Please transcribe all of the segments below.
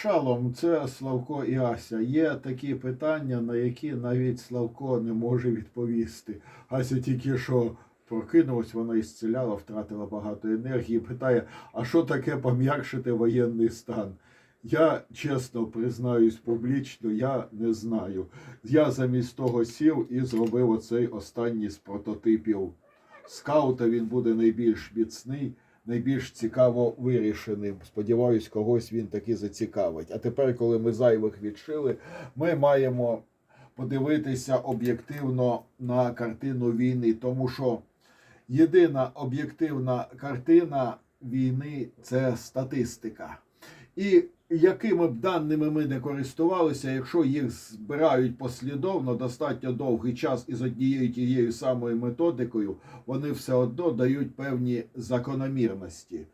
Шалом, це Славко і Ася. Є такі питання, на які навіть Славко не може відповісти. Ася тільки що прокинулась, вона ісцеляла, втратила багато енергії. Питає: а що таке пом'якшити воєнний стан? Я чесно признаюсь публічно, я не знаю. Я замість того сів і зробив оцей останній з прототипів скаута. Він буде найбільш міцний найбільш цікаво вирішеним. Сподіваюсь, когось він таки зацікавить. А тепер, коли ми зайвих відшили, ми маємо подивитися об'єктивно на картину війни, тому що єдина об'єктивна картина війни це статистика. І якими б даними ми не користувалися, якщо їх збирають послідовно достатньо довгий час і з однією тією самою методикою, вони все одно дають певні закономірності.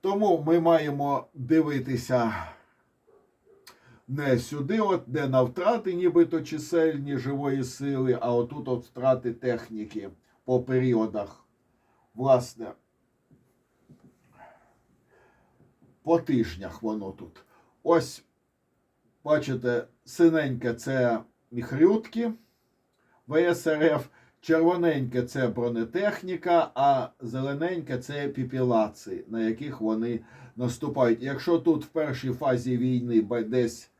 Тому ми маємо дивитися не сюди, от не на втрати, нібито чисельні живої сили, а отут от втрати техніки по періодах. Власне, по тижнях воно тут. Ось, бачите, синеньке це міхрютки ВСРФ, червоненьке це бронетехніка, а зелененьке це піпілаци, на яких вони наступають. Якщо тут в першій фазі війни десь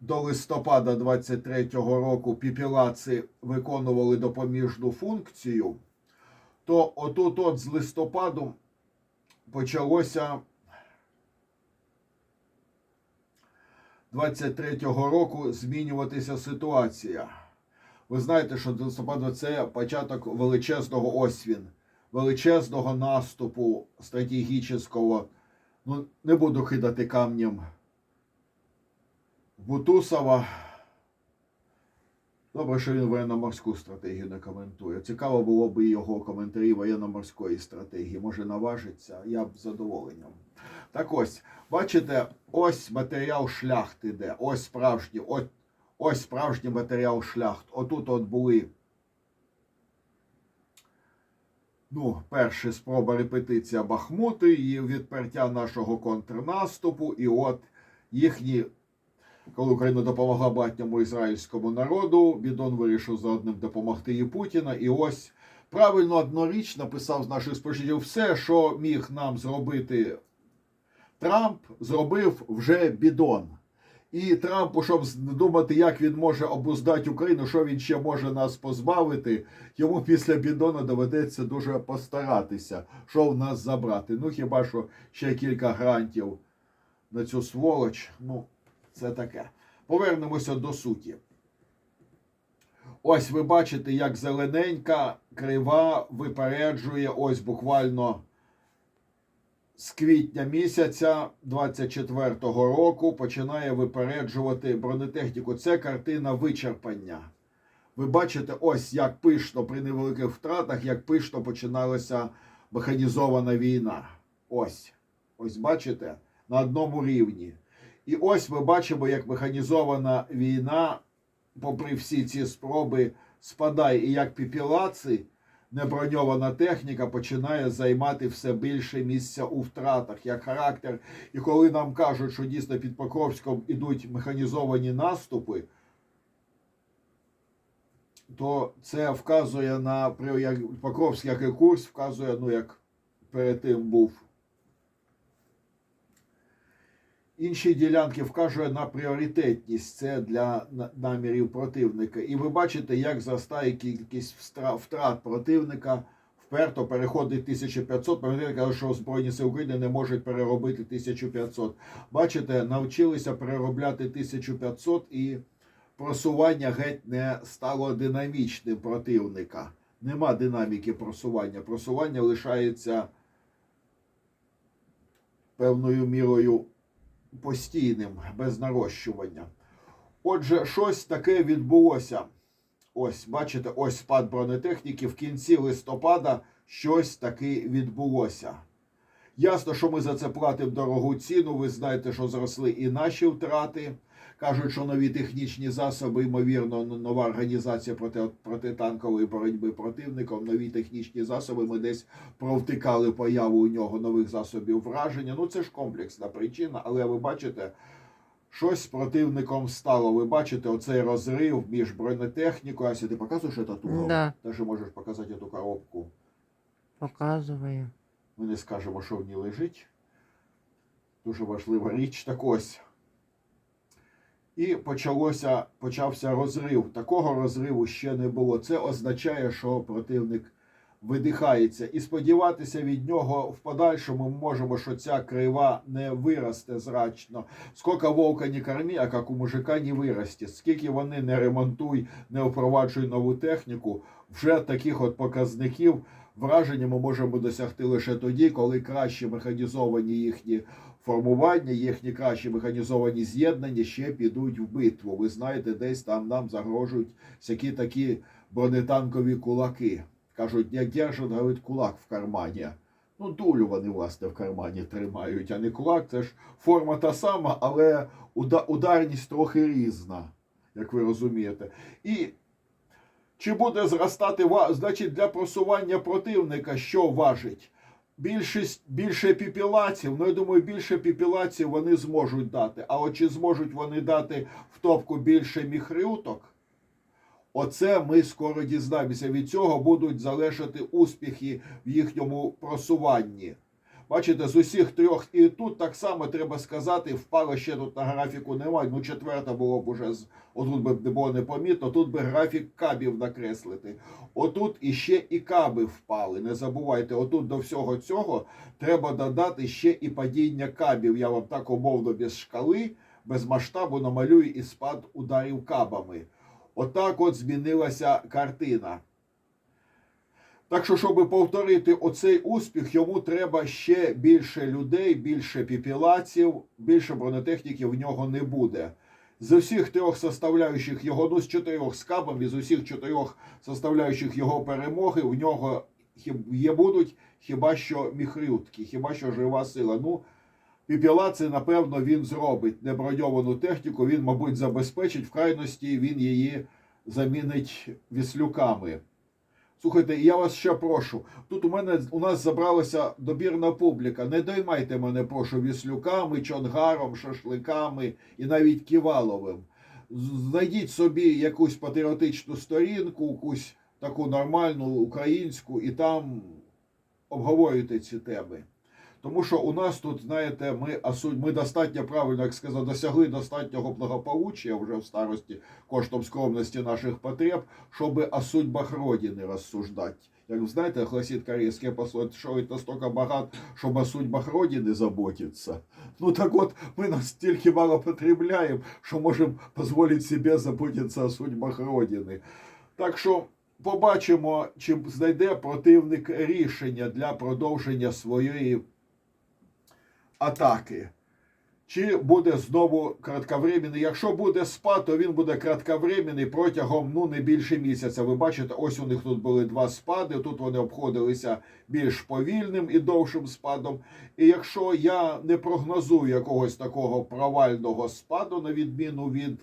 до листопада 23-го року піпілаци виконували допоміжну функцію, то отут от з листопаду почалося 23-го року змінюватися ситуація. Ви знаєте, що до листопаду це початок величезного освін, величезного наступу стратегічного. Ну, не буду кидати камнем Бутусова. Добре, що він воєнно-морську стратегію не коментує. Цікаво було б його коментарі воєнно-морської стратегії. Може наважиться, я б з задоволенням. Так ось, бачите, ось матеріал шляхт іде. Ось справжній, ось, ось справжній матеріал шляхт. Отут от були. Ну, перша спроба репетиція Бахмути і відпертя нашого контрнаступу. І от їхні, коли Україна допомогла батньому ізраїльському народу, Бідон вирішив за одним допомогти і Путіна. І ось правильно одноріч написав з наших споживачів все, що міг нам зробити Трамп зробив вже бідон. І Трампу, щоб думати, як він може обуздати Україну, що він ще може нас позбавити, йому після бідона доведеться дуже постаратися, що в нас забрати. Ну хіба що ще кілька грантів на цю сволоч. Ну, це таке. Повернемося до суті. Ось ви бачите, як зелененька крива випереджує ось буквально з квітня місяця 24-го року починає випереджувати бронетехніку. Це картина вичерпання. Ви бачите, ось як пишно при невеликих втратах, як пишно починалася механізована війна. Ось. Ось бачите, на одному рівні. І ось ми бачимо, як механізована війна, попри всі ці спроби, спадає. І як піпілаци неброньована техніка починає займати все більше місця у втратах, як характер. І коли нам кажуть, що дійсно під Покровськом ідуть механізовані наступи, то це вказує на як Покровський як і курс, вказує, ну як перед тим був. Інші ділянки вказує на пріоритетність це для намірів противника. І ви бачите, як зростає кількість втрат противника. Вперто переходить 1500. Пам'ятаєте, кажуть, що Збройні Сили України не можуть переробити 1500. Бачите, навчилися переробляти 1500 і просування геть не стало динамічним противника. Нема динаміки просування. Просування лишається певною мірою постійним, без нарощування. Отже, щось таке відбулося. Ось, бачите, ось спад бронетехніки. В кінці листопада щось таке відбулося. Ясно, що ми за це платимо дорогу ціну. Ви знаєте, що зросли і наші втрати. Кажуть, що нові технічні засоби, ймовірно, нова організація проти, протитанкової боротьби противником, нові технічні засоби. Ми десь провтикали появу у нього нових засобів враження. Ну це ж комплексна причина, але ви бачите, щось з противником стало. Ви бачите оцей розрив між бронетехнікою. Ася, ти показуєш коробку? Да. Даже можеш показати цю коробку. Показую. Ми не скажемо, що в ній лежить. Дуже важлива річ. Так ось. І почалося, почався розрив. Такого розриву ще не було. Це означає, що противник видихається. І сподіватися від нього в подальшому ми можемо, що ця крива не виросте зрачно. Скільки вовка не корми, а як у мужика не виросте. Скільки вони не ремонтуй, не впроваджуй нову техніку, вже таких от показників враження ми можемо досягти лише тоді, коли краще механізовані їхні формування, їхні кращі механізовані з'єднання ще підуть в битву. Ви знаєте, десь там нам загрожують всякі такі бронетанкові кулаки. Кажуть, як держать, говорить, кулак в кармані. Ну, дулю вони, власне, в кармані тримають, а не кулак. Це ж форма та сама, але ударність трохи різна, як ви розумієте. І чи буде зростати значить для просування противника, що важить? Більшість більше піпілаців, ну я думаю, більше піпілаців вони зможуть дати. А от чи зможуть вони дати в топку більше міхрюток? Оце ми скоро дізнаємося. Від цього будуть залежати успіхи в їхньому просуванні. Бачите, з усіх трьох, і тут так само треба сказати, впало ще тут на графіку немає. Ну, четверта було б уже з отут би було непомітно. Тут би графік кабів накреслити. Отут іще і каби впали. Не забувайте, отут до всього цього треба додати ще і падіння кабів. Я вам так умовно без шкали, без масштабу намалюю і спад ударів кабами. Отак от змінилася картина. Так що, щоб повторити оцей успіх, йому треба ще більше людей, більше піпілаців, більше бронетехніки в нього не буде. З усіх трьох составляючих його, ну з чотирьох з кабом, з усіх чотирьох составляючих його перемоги, в нього є будуть хіба що міхрютки, хіба що жива сила. Ну, піпілаци, напевно, він зробить неброньовану техніку, він, мабуть, забезпечить, в крайності він її замінить віслюками. Слухайте, я вас ще прошу. Тут у мене у нас забралася добірна публіка. Не доймайте мене, прошу, віслюками, чонгаром, шашликами і навіть ківаловим. Знайдіть собі якусь патріотичну сторінку, якусь таку нормальну українську, і там обговорюйте ці теми. Тому що у нас тут, знаєте, ми, ми достатньо правильно, як сказав, досягли достатнього благополуччя вже в старості коштом скромності наших потреб, щоб о судьбах Родини розсуждати. Як знаєте, гласит корейське посло, що це настільки багато, щоб о судьбах Родини заботиться. Ну так от, ми настільки мало потребляємо, що можемо дозволити собі заботитися о судьбах Родини. Так що побачимо, чи знайде противник рішення для продовження своєї атаки. Чи буде знову кратковременний? Якщо буде спад, то він буде кратковременний протягом ну не більше місяця. Ви бачите, ось у них тут були два спади. Тут вони обходилися більш повільним і довшим спадом. І якщо я не прогнозую якогось такого провального спаду, на відміну від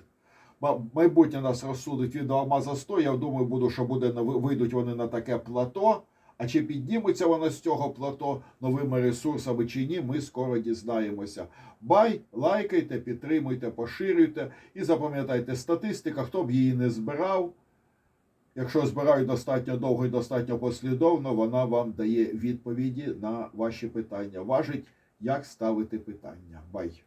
майбутнє нас розсудить від Алмаза 100, я думаю, буду, що буде вийдуть вони на таке плато. А чи підніметься вона з цього плато новими ресурсами чи ні, ми скоро дізнаємося. Бай, лайкайте, підтримуйте, поширюйте і запам'ятайте, статистика, хто б її не збирав. Якщо збирають достатньо довго і достатньо послідовно, вона вам дає відповіді на ваші питання. Важить, як ставити питання. Бай.